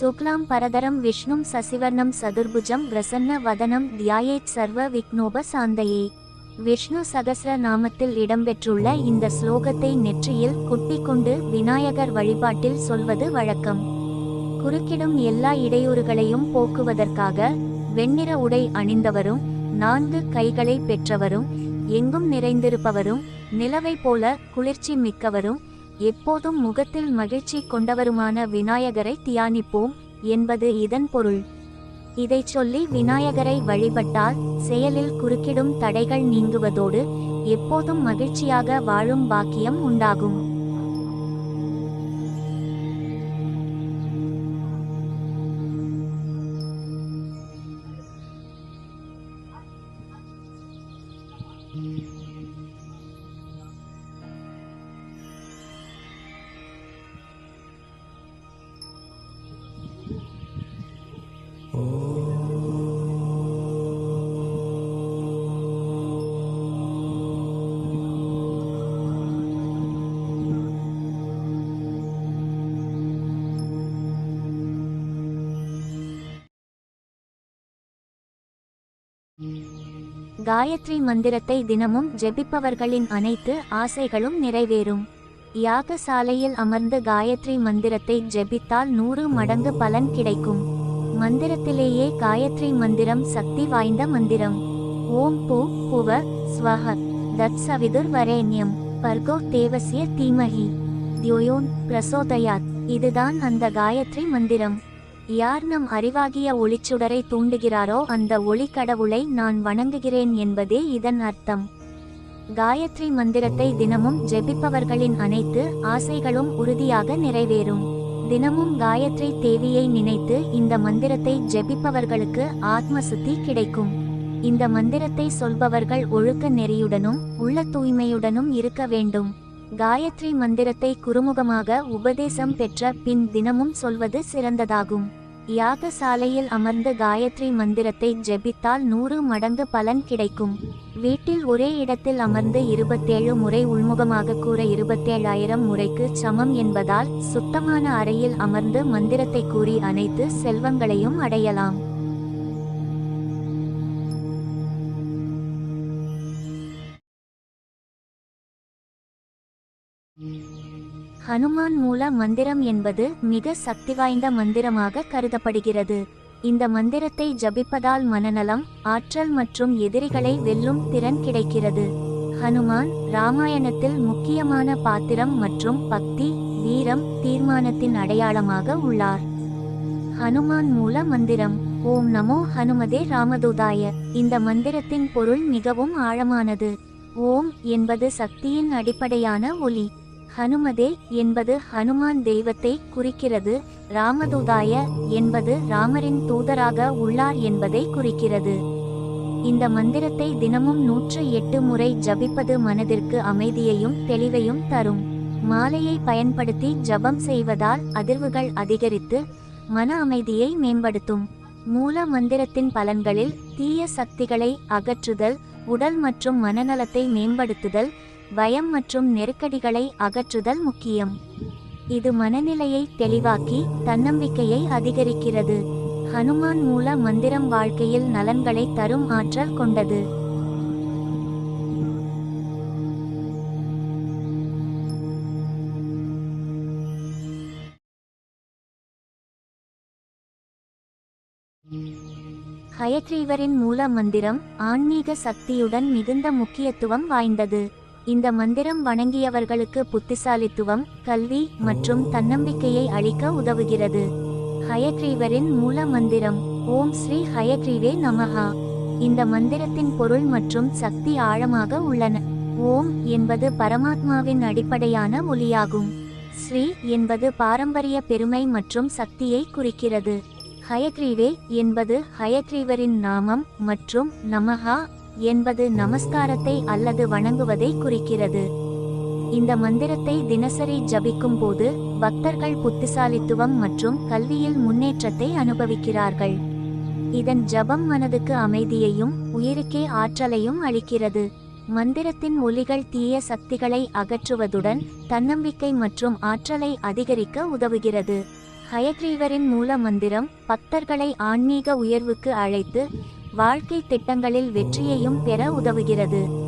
சுக்லாம் பரதரம் விஷ்ணும் சசிவர்ணம் சதுர்புஜம் பிரசன்ன வதனம் தியாயேத் சர்வ விக்னோப சாந்தையே. விஷ்ணு சகசர நாமத்தில் இடம்பெற்றுள்ள இந்த ஸ்லோகத்தை நெற்றியில் குட்டிக் கொண்டு விநாயகர் வழிபாட்டில் சொல்வது வழக்கம். குறுக்கிடும் எல்லா இடையூறுகளையும் போக்குவதற்காக வெண்ணிற உடை அணிந்தவரும் நான்கு கைகளை பெற்றவரும் எங்கும் நிறைந்திருப்பவரும் நிலவை போல குளிர்ச்சி மிக்கவரும் எப்போதும் முகத்தில் மகிழ்ச்சி கொண்டவருமான விநாயகரை தியானிப்போம் என்பது இதன் பொருள். இதைச் சொல்லி விநாயகரை வழிபட்டால் செயலில் குறுக்கிடும் தடைகள் நீங்குவதோடு எப்போதும் மகிழ்ச்சியாக வாழும் பாக்கியம் உண்டாகும். காயத்ரி மந்திரத்தை தினமும் ஜெபிப்பவர்களின் அனைத்து ஆசைகளும் நிறைவேறும். யாகசாலையில் அமர்ந்து காயத்ரி மந்திரத்தை ஜெபித்தால் நூறு மடங்கு பலன் கிடைக்கும். மந்திரத்திலேயே காயத்ரி மந்திரம் சக்தி வாய்ந்த மந்திரம். ஓம் பூ புவ ஸ்வஹ. தத் சவிதுர் வரேண்யம். பர்கோ தேவசிய தீமஹி. தியோயோன் பிரசோதயாத். இதுதான் அந்த காயத்ரி மந்திரம். யார் நம் அறிவாகிய ஒளிச்சுடரை தூண்டுகிறாரோ அந்த ஒளி கடவுளை நான் வணங்குகிறேன் என்பதே இதன் அர்த்தம். காயத்ரி மந்திரத்தை தினமும் ஜெபிப்பவர்களின் அனைத்து ஆசைகளும் உறுதியாக நிறைவேறும். தினமும் காயத்ரி தேவியை நினைத்து இந்த மந்திரத்தை ஜெபிப்பவர்களுக்கு ஆத்ம சுத்தி கிடைக்கும். இந்த மந்திரத்தை சொல்பவர்கள் ஒழுக்க நெறியுடனும் உள்ள தூய்மையுடனும் இருக்க வேண்டும். காயத்ரி மந்திரத்தை குறுமுகமாக உபதேசம் பெற்ற பின் தினமும் சொல்வது சிறந்ததாகும். யாகசாலையில் அமர்ந்து காயத்ரி மந்திரத்தை ஜெபித்தால் நூறு மடங்கு பலன் கிடைக்கும். வீட்டில் ஒரே இடத்தில் அமர்ந்து இருபத்தேழு முறை உள்முகமாக கூற இருபத்தேழாயிரம் முறைக்கு சமம் என்பதால் சுத்தமான அறையில் அமர்ந்து மந்திரத்தை கூறி அனைத்து செல்வங்களையும் அடையலாம். ஹனுமான் மூல மந்திரம் என்பது மிக சக்தி வாய்ந்த மந்திரமாக கருதப்படுகிறது. இந்த மந்திரத்தை ஜபிப்பதால் மனநலம் ஆற்றல் மற்றும் எதிரிகளை வெல்லும் திறன் கிடைக்கிறது. ஹனுமான் ராமாயணத்தில் முக்கியமான பாத்திரம் மற்றும் பக்தி வீரம் தீர்மானத்தின் அடையாளமாக உள்ளார். ஹனுமான் மூல மந்திரம் ஓம் நமோ ஹனுமதே ராமதூதாய. இந்த மந்திரத்தின் பொருள் மிகவும் ஆழமானது. ஓம் என்பது சக்தியின் அடிப்படையான ஒலி. ஹனுமதே என்பது ஹனுமான் தெய்வத்தை குறிக்கிறது ராமதூதாய என்பது ராமரின் தூதராக உள்ளார் என்பதை குறிக்கிறது. இந்த மந்திரத்தை தினமும் நூற்று எட்டு முறை ஜபிப்பது மனதிற்கு அமைதியையும் தெளிவையும் தரும். மாலையை பயன்படுத்தி ஜபம் செய்வதால் அதிர்வுகள் அதிகரித்து மன அமைதியை மேம்படுத்தும். மூல மந்திரத்தின் பலன்களில் தீய சக்திகளை அகற்றுதல் உடல் மற்றும் மனநலத்தை மேம்படுத்துதல் பயம் மற்றும் நெருக்கடிகளை அகற்றுதல் முக்கியம். இது மனநிலையை தெளிவாக்கி தன்னம்பிக்கையை அதிகரிக்கிறது. ஹனுமான் மூல மந்திரம் வாழ்க்கையில் நலன்களை தரும் ஆற்றல் கொண்டது. ஹயக்ரீவரின் மூல மந்திரம் ஆன்மீக சக்தியுடன் மிகுந்த முக்கியத்துவம் வாய்ந்தது. இந்த மந்திரம் வணங்கியவர்களுக்கு புத்திசாலித்துவம் கல்வி மற்றும் தன்னம்பிக்கையை அளிக்க உதவுகிறது. ஹயக்ரீவரின் மூல மந்திரம் ஓம் ஸ்ரீ ஹயக்ரீவே நமஹா. இந்த மந்திரத்தின் பொருள் மற்றும் சக்தி ஆழமாக உள்ளன. ஓம் என்பது பரமாத்மாவின் அடிப்படையான ஒலியாகும். ஸ்ரீ என்பது பாரம்பரிய பெருமை மற்றும் சக்தியை குறிக்கிறது. ஹயக்ரீவே என்பது ஹயக்ரீவரின் நாமம் மற்றும் நமஹா என்பது நமஸ்காரத்தை அல்லது வணங்குவதை குறிக்கிறது. இந்த மந்திரத்தை தினசரி ஜபிக்கும் போது பக்தர்கள் புத்திசாலித்துவம் மற்றும் கல்வியில் முன்னேற்றத்தை அனுபவிக்கிறார்கள். இதன் ஜபம் மனதுக்கு அமைதியையும் உயிருக்கே ஆற்றலையும் அளிக்கிறது. மந்திரத்தின் ஒலிகள் தீய சக்திகளை அகற்றுவதுடன் தன்னம்பிக்கை மற்றும் ஆற்றலை அதிகரிக்க உதவுகிறது. ஹயக்ரீவரின் மூல மந்திரம் பக்தர்களை ஆன்மீக உயர்வுக்கு அழைத்து வாழ்க்கை திட்டங்களில் வெற்றியையும் பெற உதவுகிறது.